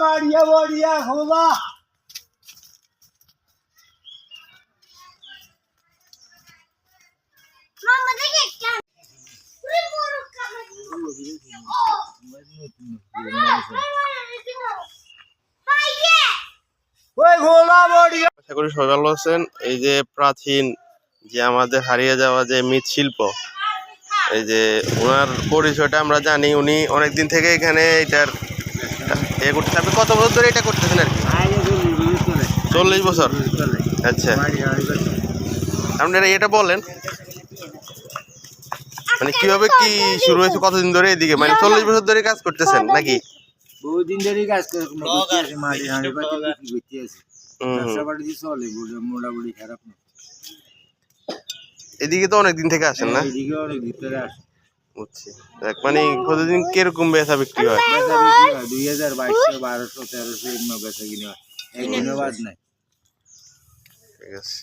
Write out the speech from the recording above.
মারিয়া বড়িয়া বড়িয়া আশা করি সবাই ভালো আছেন। এই যে প্রাচীন যে আমাদের হারিয়ে যাওয়া যে মৃৎশিল্প এই যে ওনার পরিচয়টা আমরা জানি। উনি অনেকদিন থেকে এখানে এটার এ করতে আপনি কত বছর ধরে এটা করতেছেন আর কি? চল্লিশ বছর। আচ্ছা। আপনারা এটা বলেন। মানে কীভাবে কি শুরু হয়েছে? কতদিন ধরে এদিকে? মানে চল্লিশ বছর ধরে কাজ করতেছেন নাকি? বহুদিন ধরে কাজ মোটামুটি খারাপ না। এদিকে তো অনেক দিন থেকে আসেন না? অনেক আসে। বুঝছি। মানে প্রতিদিন কীরকম বেচা বিক্রি হয়? বেচা বিক্রি হয় দুই হাজার বাইশশো বারোশো তেরোশো এগুলো বেচা কিনে হয় ধন্যবাদ নাই। ঠিক আছে।